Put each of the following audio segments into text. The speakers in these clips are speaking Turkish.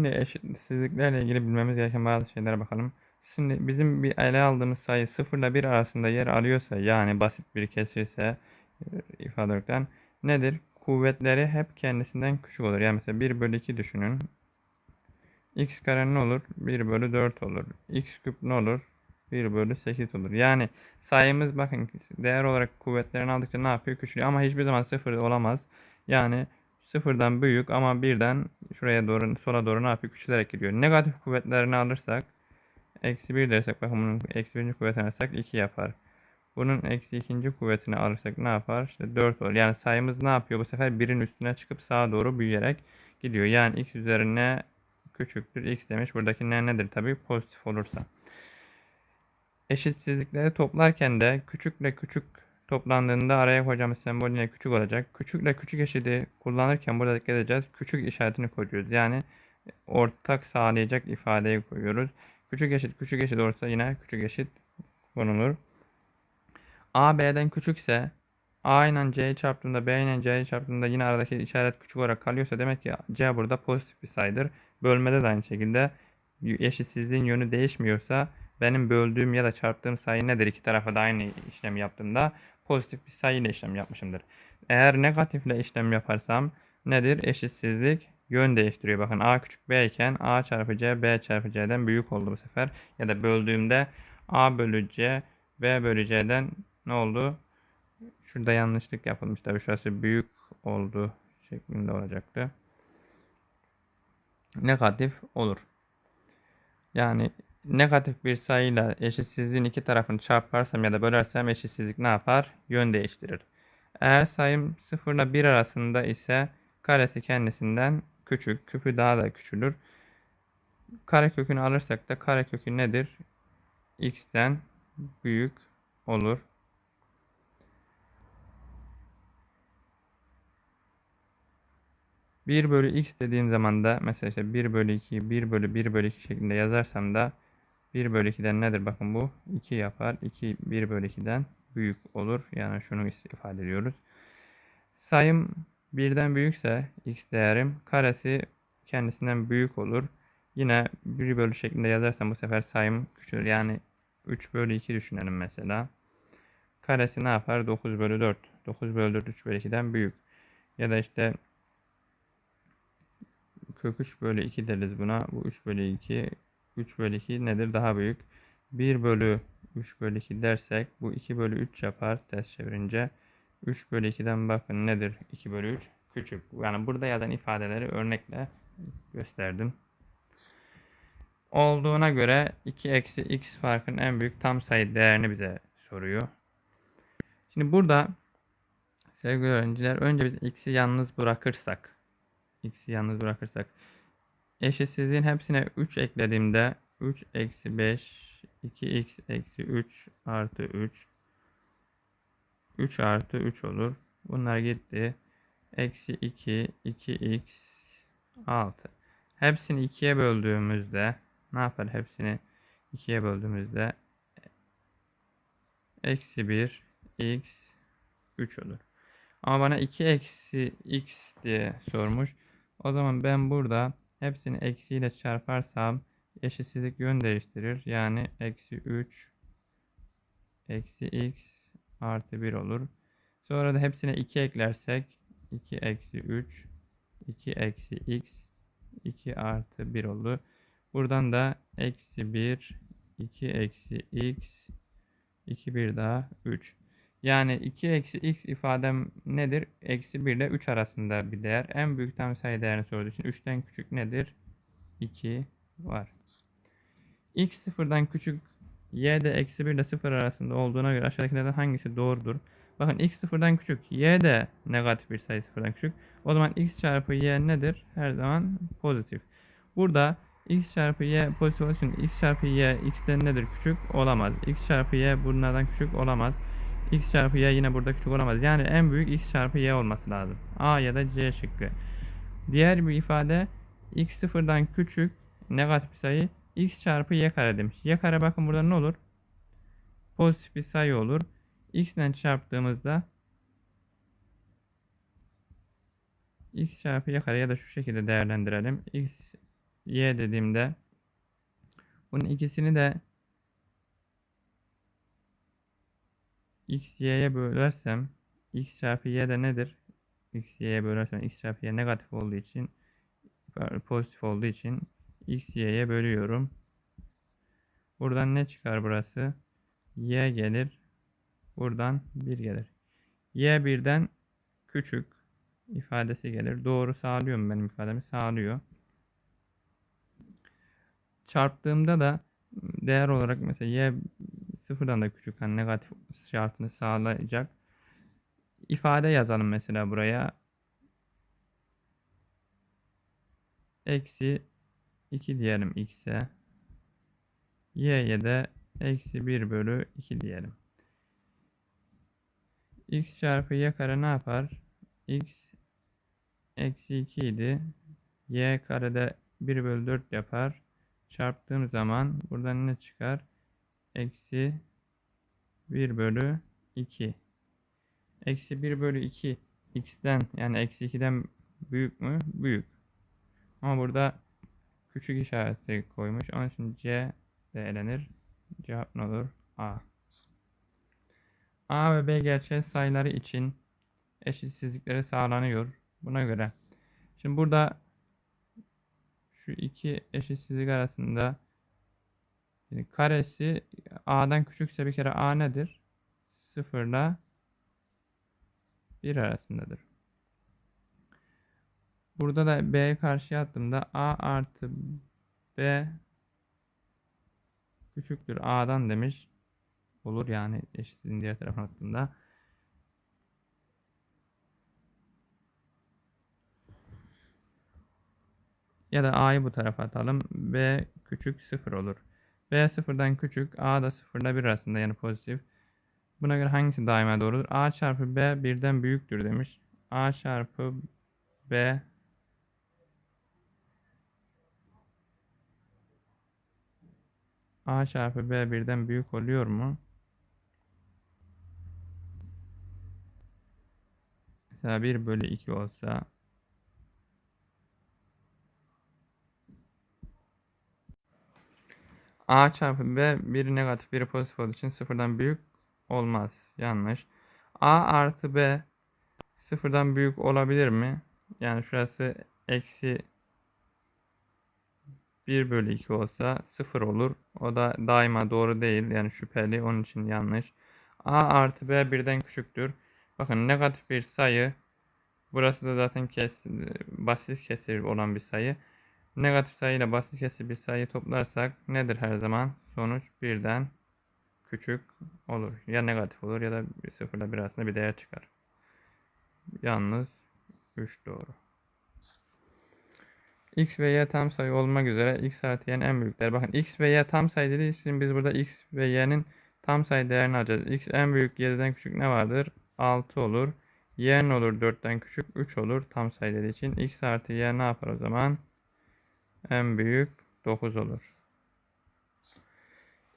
Şimdi eşitsizliklerle ilgili bilmemiz gereken bazı şeylere bakalım. Şimdi bizim bir ele aldığımız sayı 0 ile 1 arasında yer alıyorsa yani basit bir kesirse e, ifade nedir? Kuvvetleri hep kendisinden küçük olur. Yani mesela 1 bölü 2 düşünün. x kare ne olur? 1 bölü 4 olur. x küp ne olur? 1 bölü 8 olur. Yani sayımız bakın değer olarak kuvvetlerini aldıkça ne yapıyor? Küçülüyor ama hiçbir zaman 0 olamaz. Yani sıfırdan büyük ama birden şuraya doğru sola doğru ne yapıyor? Küçülerek gidiyor. Negatif kuvvetlerini alırsak eksi 1 dersek bakın bunun eksi birinci kuvvetini alırsak 2 yapar. Bunun eksi ikinci kuvvetini alırsak ne yapar? İşte 4 olur. Yani sayımız ne yapıyor? Bu sefer birin üstüne çıkıp sağa doğru büyüyerek gidiyor. Yani x üzerine küçüktür x demiş. Buradaki ne nedir? Tabii pozitif olursa. Eşitsizlikleri toplarken de küçükle küçük toplandığında araya koyacağımız sembol yine küçük olacak. Küçükle küçük eşidi kullanırken burada dikkat edeceğiz. Küçük işaretini koyuyoruz. Yani ortak sağlayacak ifadeyi koyuyoruz. Küçük eşit küçük eşit olursa yine küçük eşit konulur. A B'den küçükse A ile C'yi çarptığında B ile C'yi çarptığında yine aradaki işaret küçük olarak kalıyorsa demek ki C burada pozitif bir sayıdır. Bölmede de aynı şekilde eşitsizliğin yönü değişmiyorsa benim böldüğüm ya da çarptığım sayı nedir? İki tarafa da aynı işlem yaptığımda pozitif bir sayı ile işlem yapmışımdır. Eğer negatifle işlem yaparsam nedir? Eşitsizlik yön değiştiriyor. Bakın A küçük B iken A çarpı C B çarpı C'den büyük oldu bu sefer. Ya da böldüğümde A bölü C B bölü C'den ne oldu? Şurada yanlışlık yapılmış. Tabii şurası büyük oldu şeklinde olacaktı. Negatif olur. Yani negatif bir sayıyla eşitsizliğin iki tarafını çarparsam ya da bölersem eşitsizlik ne yapar? Yön değiştirir. Eğer sayım 0 ile 1 arasında ise karesi kendisinden küçük, küpü daha da küçülür. Kare kökünü alırsak da kare kökü nedir? x'ten büyük olur. Bir bölü x dediğim zaman da mesela işte 1 bölü 2, 1 bölü 1 bölü 2 şeklinde yazarsam da 1 bölü 2'den nedir? Bakın bu 2 yapar. 2 1 bölü 2'den büyük olur. Yani şunu ifade ediyoruz. Sayım 1'den büyükse x değerim karesi kendisinden büyük olur. Yine 1 bölü şeklinde yazarsam bu sefer sayım küçülür. Yani 3 bölü 2 düşünelim mesela. Karesi ne yapar? 9 bölü 4. 9 bölü 4 3 bölü 2'den büyük. Ya da işte kök 3 bölü 2 deriz buna. Bu 3 bölü 2 3 bölü 2 nedir? Daha büyük. 1 bölü 3 bölü 2 dersek bu 2 bölü 3 yapar ters çevirince. 3 bölü 2'den bakın nedir? 2 bölü 3 küçük. Yani burada yazan ifadeleri örnekle gösterdim. Olduğuna göre 2 eksi x farkın en büyük tam sayı değerini bize soruyor. Şimdi burada sevgili öğrenciler önce biz x'i yalnız bırakırsak x'i yalnız bırakırsak eşitsizliğin hepsine 3 eklediğimde 3 eksi 5 2x eksi 3 artı 3 3 artı 3 olur. Bunlar gitti. Eksi 2 2x 6. Hepsini 2'ye böldüğümüzde ne yapar? Hepsini 2'ye böldüğümüzde eksi 1 x 3 olur. Ama bana 2 eksi x diye sormuş. O zaman ben burada hepsini eksiyle çarparsam eşitsizlik yön değiştirir. Yani eksi 3 eksi x artı 1 olur. Sonra da hepsine 2 eklersek 2 eksi 3 2 eksi x 2 artı 1 olur. Buradan da eksi 1 2 eksi x 2 1 daha 3. Yani 2 eksi x ifadem nedir? Eksi 1 ile 3 arasında bir değer. En büyük tam sayı değerini sorduğu için 3'ten küçük nedir? 2 var. x sıfırdan küçük y de eksi 1 ile 0 arasında olduğuna göre aşağıdakilerden hangisi doğrudur? Bakın x sıfırdan küçük. y de negatif bir sayı sıfırdan küçük. O zaman x çarpı y nedir? Her zaman pozitif. Burada x çarpı y pozitif için x çarpı y x'ten nedir? Küçük olamaz. x çarpı y bunlardan küçük olamaz x çarpı y yine burada küçük olamaz. Yani en büyük x çarpı y olması lazım. A ya da C şıkkı. Diğer bir ifade x sıfırdan küçük negatif sayı x çarpı y kare demiş. Y kare bakın burada ne olur? Pozitif bir sayı olur. x ile çarptığımızda x çarpı y kare ya da şu şekilde değerlendirelim. x y dediğimde bunun ikisini de x y'ye bölersem x çarpı y de nedir? x y'ye bölersem x çarpı y negatif olduğu için pozitif olduğu için x y'ye bölüyorum. Buradan ne çıkar burası? y gelir. Buradan 1 gelir. y birden küçük ifadesi gelir. Doğru sağlıyor mu benim ifademi? Sağlıyor. Çarptığımda da değer olarak mesela y sıfırdan da küçük hani negatif şartını sağlayacak ifade yazalım mesela buraya. Eksi 2 diyelim x'e. y'ye de eksi 1 bölü 2 diyelim. x çarpı y kare ne yapar? x eksi 2 idi. y karede 1 bölü 4 yapar. Çarptığım zaman buradan ne çıkar? Eksi 1 bölü 2. Eksi 1 bölü 2 x'ten yani eksi 2'den büyük mü? Büyük. Ama burada küçük işareti koymuş. Onun için C de elenir. Cevap ne olur? A. A ve B gerçel sayıları için eşitsizlikleri sağlanıyor. Buna göre. Şimdi burada şu iki eşitsizlik arasında yani karesi A'dan küçükse bir kere A nedir? 0 ile 1 arasındadır. Burada da B'ye karşıya attığımda A artı B küçüktür A'dan demiş. Olur yani eşitliğin diğer tarafına attığımda. Ya da A'yı bu tarafa atalım. B küçük 0 olur. B sıfırdan küçük, A da sıfırla 1 arasında yani pozitif. Buna göre hangisi daima doğrudur? A çarpı B birden büyüktür demiş. A çarpı B A çarpı B birden büyük oluyor mu? Mesela 1 bölü 2 olsa A çarpı B biri negatif biri pozitif olduğu için sıfırdan büyük olmaz. Yanlış. A artı B sıfırdan büyük olabilir mi? Yani şurası eksi 1 bölü 2 olsa 0 olur. O da daima doğru değil. Yani şüpheli. Onun için yanlış. A artı B birden küçüktür. Bakın negatif bir sayı. Burası da zaten kes, basit kesir olan bir sayı. Negatif sayı ile basit kesir bir sayı toplarsak nedir her zaman? Sonuç birden küçük olur. Ya negatif olur ya da 0 ile 1 arasında bir değer çıkar. Yalnız 3 doğru. x ve y tam sayı olmak üzere x artı y'nin en büyükleri. Bakın x ve y tam sayı dediği için biz burada x ve y'nin tam sayı değerini alacağız. x en büyük 7'den küçük ne vardır? 6 olur. y ne olur 4'ten küçük 3 olur tam sayı dediği için. x artı y ne yapar o zaman? En büyük 9 olur.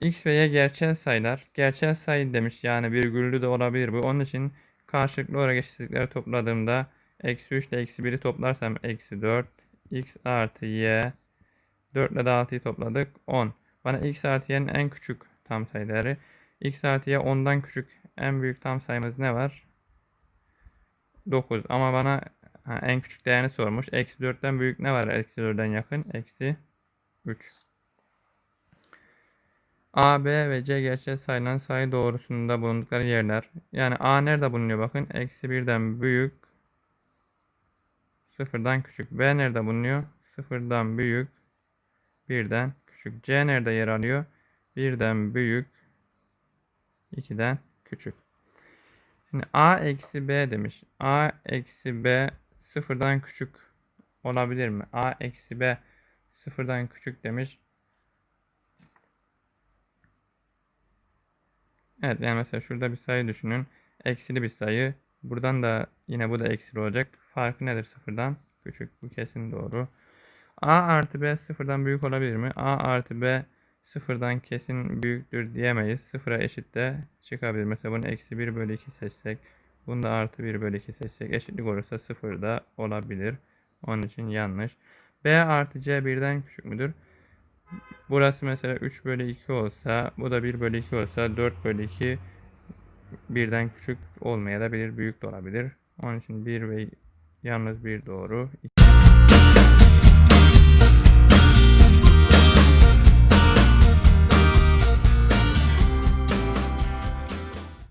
X ve Y gerçel sayılar. Gerçel sayı demiş yani virgüllü de olabilir bu. Onun için karşılıklı olarak eşitlikleri topladığımda eksi 3 ile eksi 1'i toplarsam eksi 4. X artı Y 4 ile de 6'yı topladık 10. Bana X artı Y'nin en küçük tam sayıları. X artı Y 10'dan küçük en büyük tam sayımız ne var? 9 ama bana ha, en küçük değerini sormuş. Eksi 4'ten büyük ne var? Eksi 4'den yakın. Eksi 3. A, B ve C gerçek sayılan sayı doğrusunda bulundukları yerler. Yani A nerede bulunuyor bakın. Eksi 1'den büyük. Sıfırdan küçük. B nerede bulunuyor? Sıfırdan büyük. Birden küçük. C nerede yer alıyor? Birden büyük. 2'den küçük. Şimdi A eksi B demiş. A eksi B sıfırdan küçük olabilir mi? A eksi B sıfırdan küçük demiş. Evet yani mesela şurada bir sayı düşünün. Eksili bir sayı. Buradan da yine bu da eksili olacak. Farkı nedir sıfırdan? Küçük. Bu kesin doğru. A artı B sıfırdan büyük olabilir mi? A artı B sıfırdan kesin büyüktür diyemeyiz. Sıfıra eşit de çıkabilir. Mesela bunu eksi 1 bölü 2 seçsek. Bunu da artı 1 bölü 2 seçsek. Eşitlik olursa sıfır da olabilir. Onun için yanlış. B artı C birden küçük müdür? Burası mesela 3 bölü 2 olsa bu da 1 bölü 2 olsa 4 bölü 2 birden küçük olmayabilir, büyük de olabilir. Onun için 1 ve yalnız bir doğru.